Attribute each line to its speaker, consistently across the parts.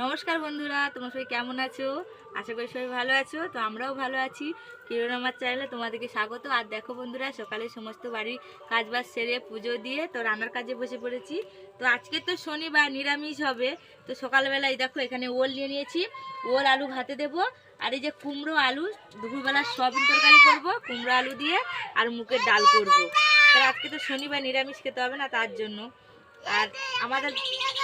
Speaker 1: নমস্কার বন্ধুরা, তোমরা সবাই কেমন আছো? আশা করি সবাই ভালো আছো, তো আমরাও ভালো আছি। কিরণ আমার চ্যানেলে তোমাদেরকে স্বাগত। আর দেখো বন্ধুরা, সকালে সমস্ত বাড়ির কাজবাজ সেরে পুজো দিয়ে তো রান্নার কাজে বসে পড়েছি। তো আজকে তো শনিবার, নিরামিষ হবে। তো সকালবেলায় দেখো এখানে ওল নিয়ে নিয়েছি। ওল, আলু ভাতে দেবো। আর এই যে কুমড়ো, আলু, দুপুরবেলা সয়াবিন তরকারি করব, কুমড়ো, আলু দিয়ে, আর মুখের ডাল করব। তো আজকে তো শনিবার, নিরামিষ খেতে হবে না তার জন্য। আর আমাদের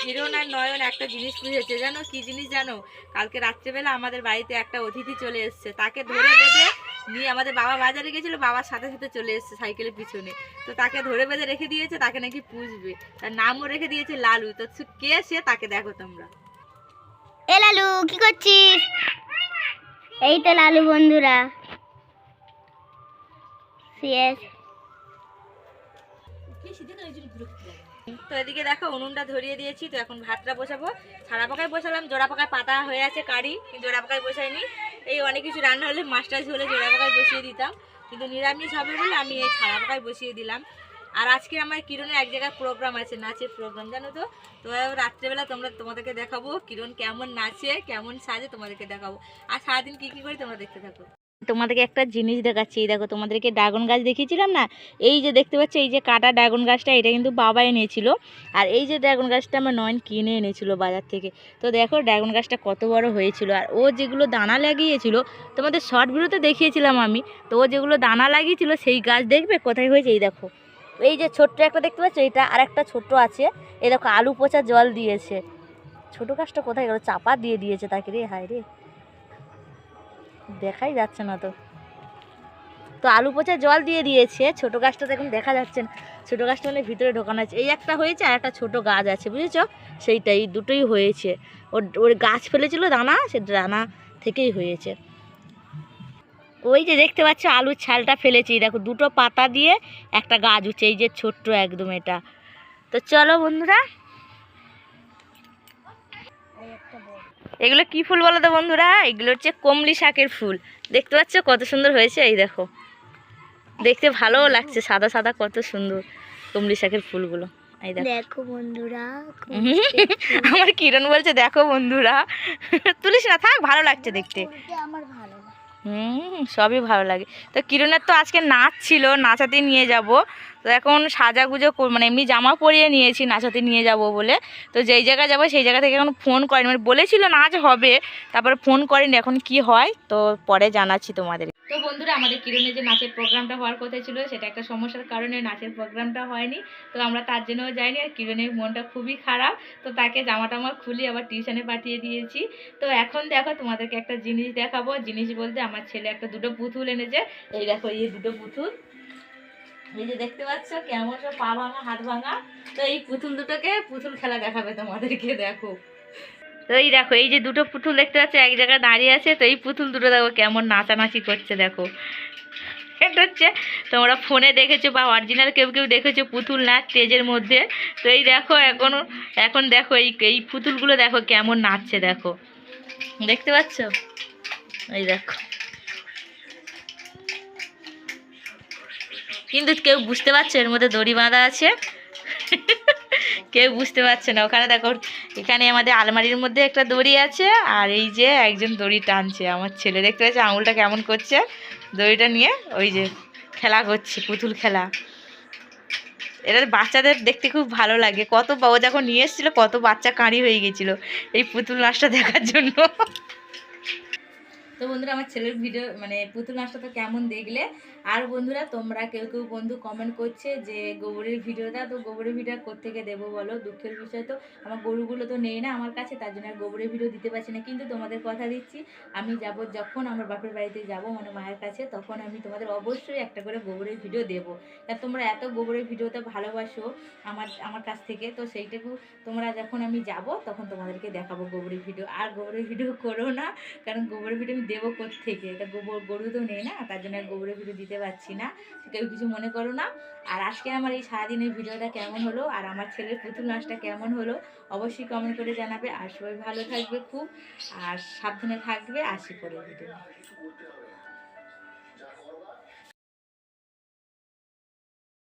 Speaker 1: হিরোন আর নয়ন একটা জিনিস বুঝেছে, জানো? কি জিনিস জানো? কালকে রাত্রেবেলা আমাদের বাড়িতে একটা অতিথি চলে এসছে। তাকে ধরে বেঁধে নিয়ে আমাদের বাবা বাজারে গেছিল, বাবার সাথে সাথে চলে এসছে সাইকেলের পিছনে। তো তাকে ধরে বেঁধে রেখে দিয়েছে, তাকে নাকি পুষবে। তার নামও রেখে দিয়েছে লালু। তো কে সে? তাকে দেখো তোমরা।
Speaker 2: এ লালু, কি করছিস? এই তো লালু বন্ধুরা। সিএস
Speaker 1: তো এদিকে দেখো, উনুনটা ধরিয়ে দিয়েছি, তো এখন ভাতটা বসাবো। ছাড়া পাকায় বসালাম, জোড়া পাকায় পাতা হয়ে আছে কারি, জোড়া পাকায় বসাইনি। এই অনেক কিছু রান্না হলে মাছটাছ হলে জোড়া পাকায় বসিয়ে দিতাম। কিন্তু নিরামিষ হবে বলে আমি এই ছাড়া পাকায় বসিয়ে দিলাম। আর আজকে আমার কিরণের এক জায়গায় প্রোগ্রাম আছে, নাচের প্রোগ্রাম জানো তো? তো রাত্রেবেলা তোমরা, তোমাদেরকে দেখাবো কিরণ কেমন নাচে, কেমন সাজে, তোমাদেরকে দেখাবো। আর সারাদিন কী কী করে তোমরা দেখতে থাকো। তোমাদেরকে একটা জিনিস দেখাচ্ছি। দেখো, তোমাদেরকে ড্রাগন গাছ দেখিয়েছিলাম না? এই যে দেখতে পাচ্ছ, এই যে কাটা ড্রাগন গাছটা, এটা কিন্তু বাবা এনেছিল। আর এই যে ড্রাগন গাছটা আমার নয়ন কিনে এনেছিল বাজার থেকে। তো দেখো, ড্রাগন গাছটা কত বড় হয়েছিল। আর ও যেগুলো দানা লাগিয়েছিল, তোমাদের শর্ট ভিডিওতে দেখিয়েছিলাম আমি, তো ও যেগুলো দানা লাগিয়েছিল, সেই গাছ দেখবে? কোথায় হয়েছে? এই দেখো। এই যে ছোট্ট একটা দেখতে পাচ্ছ? এটা আর একটা ছোট্ট আছে। এই দেখো, আলু পচা জল দিয়েছে। ছোট গাছটা কোথায় গেল? চাপা দিয়ে দিয়েছে তাকে রে, হায় রে। দেখাই যাচ্ছে না তো। তো আলু পচা জল দিয়ে দিয়েছে, ছোট গাছটা তো এখন দেখা যাচ্ছে না। ছোটো গাছটা মানে ভিতরে ঢোকানো আছে। এই একটা হয়েছে আর একটা ছোটো গাছ আছে, বুঝেছ? সেইটাই, দুটোই হয়েছে। ওর ওর গাছ ফেলেছিল দানা, সে দানা থেকেই হয়েছে। ওই যে দেখতে পাচ্ছ আলুর ছালটা ফেলেছি। দেখো, দুটো পাতা দিয়ে একটা গাছ উঠছে, এই যে ছোট্ট একদম এটা। তো চলো বন্ধুরা। এগুলো কি ফুল বলো তো বন্ধুরা? এগুলো হচ্ছে কমলি শাকের ফুল। দেখতে পাচ্ছ কত সুন্দর হয়েছে? এই দেখো। দেখতে ভালোও লাগছে সাদা সাদা কত সুন্দর কমলি শাকের ফুলগুলো। এই দেখো।
Speaker 2: দেখো বন্ধুরা
Speaker 1: আমার কিরণ বলছে দেখো বন্ধুরা। তুলিস না থাক ভালো লাগছে দেখতে।
Speaker 2: আমার ভালো
Speaker 1: হুম, সবই ভালো লাগে। তো কিরণের তো আজকে নাচ ছিল, নাচাতে নিয়ে যাব। তো এখন সাজাগুজো মানে এমনি জামা পরিয়ে নিয়েছি, নাচাতে নিয়ে যাব বলে। তো যেই জায়গায় যাব সেই জায়গা থেকে এখন ফোন করেন। মানে বলেছিল নাচ হবে, তারপরে ফোন করেন, এখন কি হয়? তো পরে জানাচ্ছি তোমাদের। বন্ধুরা, আমাদের কিরণের যে নাচের প্রোগ্রামটা হওয়ার কথা ছিল, সেটা একটা সমস্যার কারণে নাচের প্রোগ্রামটা হয়নি। তো আমরা তার জন্যও যাইনি আর কিরণের মনটা খুবই খারাপ। তো তাকে জামা টামা খুলি আবার টিউশনে পাঠিয়ে দিয়েছি। তো এখন দেখো, তোমাদেরকে একটা জিনিস দেখাবো। জিনিস বলতে আমার ছেলে একটা দুটো পুতুল এনেছে। এই দেখো, এই দুটো পুতুল। এই যে দেখতে পাচ্ছ, কেমন সব পা ভাঙা, হাত ভাঙা। তো এই পুতুল দুটোকে পুতুল খেলা দেখাবে তোমাদেরকে, দেখো। তো এই দেখো, এই যে দুটো পুতুল দেখতে পাচ্ছ, এক জায়গায় দাঁড়িয়ে আছে, তো এই পুতুল দুটো দেখো কেমন নাচানাচি করছে, দেখো। এটা হচ্ছে তোমরা ফোনে দেখেছ বা অরিজিনাল কেউ কেউ দেখেছ পুতুল নাচ স্টেজের মধ্যে। তো এই দেখো, এখন এখন দেখো এই এই পুতুলগুলো দেখো কেমন নাচছে, দেখো। দেখতে পাচ্ছ? এই দেখো। কিন্তু কেউ বুঝতে পারছ এর মধ্যে দড়ি বাঁধা আছে? কেউ বুঝতে পারছে না। ওখানে দেখো, এখানে আমাদের আলমারির মধ্যে একটা দড়ি আছে, আর এই যে একজন দড়ি টানছে। আমার ছেলে দেখতে পাচ্ছে আঙুলটা কেমন করছে। দড়িটা নিয়ে ওই যে খেলা করছে, পুতুল খেলা। এটা বাচ্চাদের দেখতে খুব ভালো লাগে। কত ও যখন নিয়ে এসেছিল, কত বাচ্চা কাঁড়ি হয়ে গেছিল এই পুতুল নাচটা দেখার জন্য। তো বন্ধুরা, আমার ছেলের ভিডিও মানে পুতুল নাচটা তো কেমন দেখলে? আর বন্ধুরা, তোমরা কেউ কেউ বন্ধু কমেন্ট করছে যে গোবরের ভিডিওটা তো গোবরের ভিডিও কোথেকে দেবো বলো? দুঃখের বিষয় তো, আমার গরুগুলো তো নেই না আমার কাছে, তার জন্য আর গোবরের ভিডিও দিতে পারছি না। কিন্তু তোমাদের কথা দিচ্ছি, আমি যাব যখন আমার বাপের বাড়িতে যাব মানে মায়ের কাছে, তখন আমি তোমাদের অবশ্যই একটা করে গোবরের ভিডিও দেবো। কারণ তোমরা এত গোবরের ভিডিওতে ভালোবাসো আমার আমার কাছ থেকে, তো সেইটুকু তোমরা যখন আমি যাব, তখন তোমাদেরকে দেখাবো গোবরের ভিডিও আর গোবরের ভিডিও করো না, কারণ গোবরের ভিডিও আমি দেবো থেকে এটা গোবর, গরু তো নেই না, তার জন্য আর গোবরের ভিডিও দিতে পারছি না। কেউ কিছু মনে করো না। আর আজকে আমার এই সারাদিনের ভিডিওটা কেমন হলো? আর আমার ছেলের পুতুল নাচটা কেমন হলো? অবশ্যই কমেন্ট করে জানাবে। আর সবাই ভালো থাকবে খুব। আর সাবধানে থাকবে। আসি পরে ভিডিও